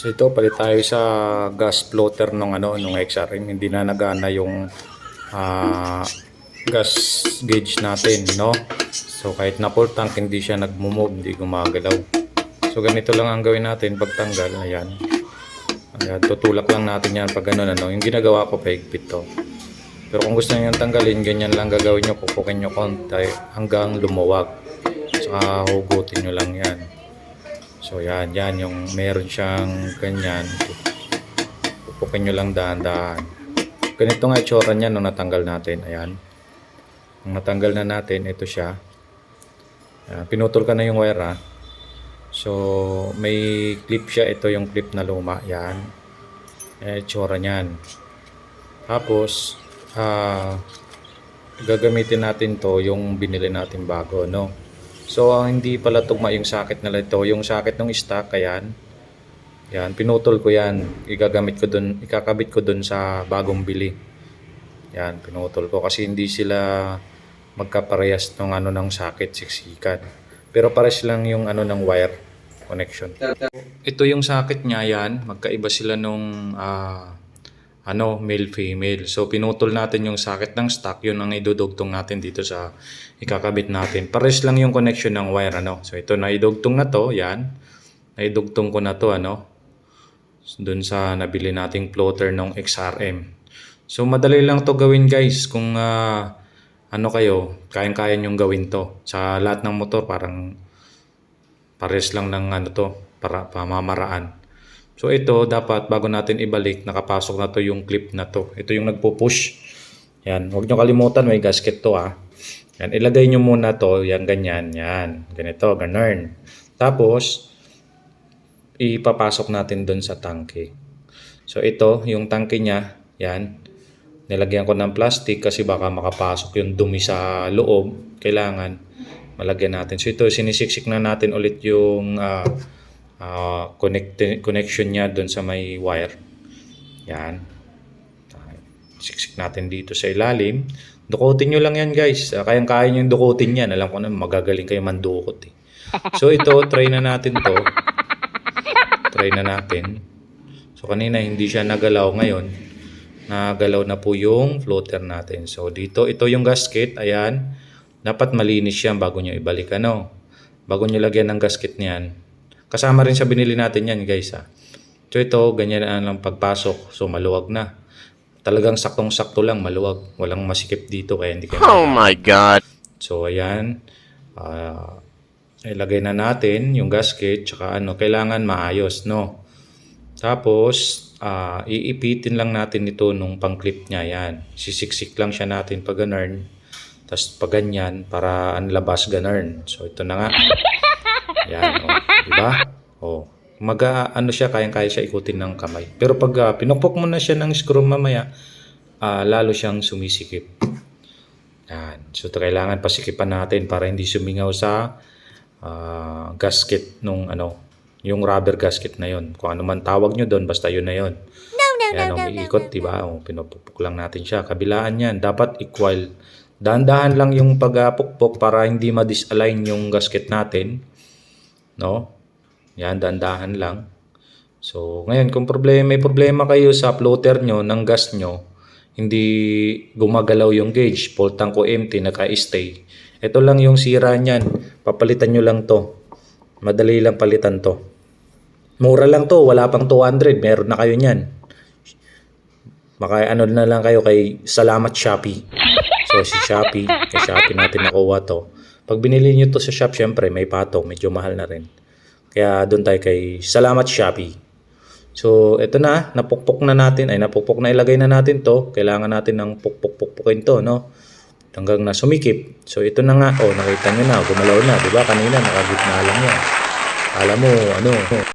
So ito palit tayo sa gas floater nung ano nung XRM hindi na nagana yung ah, gas gauge natin no. So kahit na full tank hindi siya nagmo-move, hindi gumagalaw. So ganito lang ang gawin natin pagtanggal ayan. Ayan, tutulak lang natin yan pag ganun ano. Yung ginagawa ko paigpit to. Pero kung gusto niyo tanggalin, ganyan lang gagawin nyo. Pupukin nyo konti hanggang lumuwag. Saka hugutin nyo lang yan. So yan, yan yung meron siyang ganyan. Pupukin nyo lang dahan-dahan. Ganito nga itsura niya nung natanggal natin. Ayan. Nung natanggal na natin, ito siya. Ayan, pinutol ka na yung wire ha. So, may clip siya. Ito yung clip na luma. Yan. Ayan, itsura niyan. Tapos, ah, gagamitin natin to yung binili natin bago, no? So, ang hindi pala tugma yung socket na ito, yung socket ng stock, ayan. Yan, pinutol ko yan. Igagamit ko dun, ikakabit ko dun sa bagong bili. Yan, pinutol ko kasi hindi sila magkaparehas ng ano ng socket, siksikan. Pero pares lang yung ano ng wire connection. Ito yung socket niya yan, magkaiba sila nung ah, ano, male female. So pinutol natin yung socket ng stock, yun ang idudugtong natin dito sa ikakabit natin. Pares lang yung connection ng wire ano. So ito na idugtong na to, yan. Naidugtong ko na to ano. Doon sa nabili nating floater ng XRM. So madali lang to gawin guys kung ah, ano kayo, kayang-kaya nyong gawin to. Sa lahat ng motor parang pares lang ng ano to, para pamamaraan. So ito dapat bago natin ibalik, nakapasok na to yung clip na to. Ito yung nagpo-push. Yan, huwag nyo kalimutan may gasket to ah. Yan, ilagay nyo muna to, yan ganyan, yan. Ganito, ganun. Tapos, ipapasok natin doon sa tangke. So ito, yung tangke niya, yan. Nilagyan ko ng plastic kasi baka makapasok yung dumi sa loob. Kailangan malagyan natin. So ito, sinisiksik na natin ulit yung ah, ah, connect, connection niya doon sa may wire. Yan. Siksik natin dito sa ilalim. Dukutin nyo lang yan guys. Ah, Kayang-kaya nyo yung dukutin yan. Alam ko na magagaling kayo mandukot eh. So ito, try na natin to. Try na natin. So kanina hindi siya nagalaw ngayon. Nagalaw na po yung floater natin. So dito, ito yung gasket. Ayan. Dapat malinis yan bago nyo ibalik. Ano? Bago nyo lagyan ng gasket niyan. Kasama rin sa binili natin yan guys ha. So ito, ganyan na lang pagpasok. So maluwag na. Talagang saktong-sakto lang, maluwag. Walang masikip dito kaya hindi kayo Oh my god. So, ayan. Ah, ilagay na natin yung gasket, tsaka ano, kailangan maayos, no? Tapos, ah, iipitin lang natin ito nung pang-clip niya, yan. Sisiksik lang siya natin pag ganun. Tapos pag ganyan, para ang labas ganun. So, ito na nga. Yan, oh. Diba? Oh. Maga, ano siya, kayang-kaya siya ikutin ng kamay. Pero pag ah, pinukpok mo na siya ng screw mamaya, ah, lalo siyang sumisikip. Yan. So, kailangan pasikipan natin para hindi sumingaw sa ah, gasket nung ano, yung rubber gasket na yon. Kung ano man tawag nyo doon, basta yun na yon. No, no, no, Yan, no, no, umiikot, di ba? O, pinupukpok lang natin siya. Kabilaan yan. Dapat equal. Dahan-dahan lang yung pagpukpok para hindi ma-disalign yung gasket natin. No? Yan, dahan-dahan lang. So, ngayon, kung problema, may problema kayo sa floater nyo, ng gas nyo, hindi gumagalaw yung gauge, full tank ko empty, naka-stay. Ito lang yung sira niyan. Papalitan nyo lang to. Madali lang palitan to. Mura lang to, wala pang 200, meron na kayo niyan. Maka ano na lang kayo kay Salamat Shopee. So si Shopee, kay Shopee natin nakuha to. Pag binili niyo to sa shop, syempre may patong, medyo mahal na rin. Kaya doon tayo kay Salamat Shopee. So ito na, napukpok na natin, ay napukpok na ilagay na natin to. Kailangan natin ng pukpok-pukpukin to, no? Hanggang na sumikip. So ito na nga, oh nakita niyo na, gumalaw na, 'di ba? Kanina nakagitna lang yan. Alam mo, ano,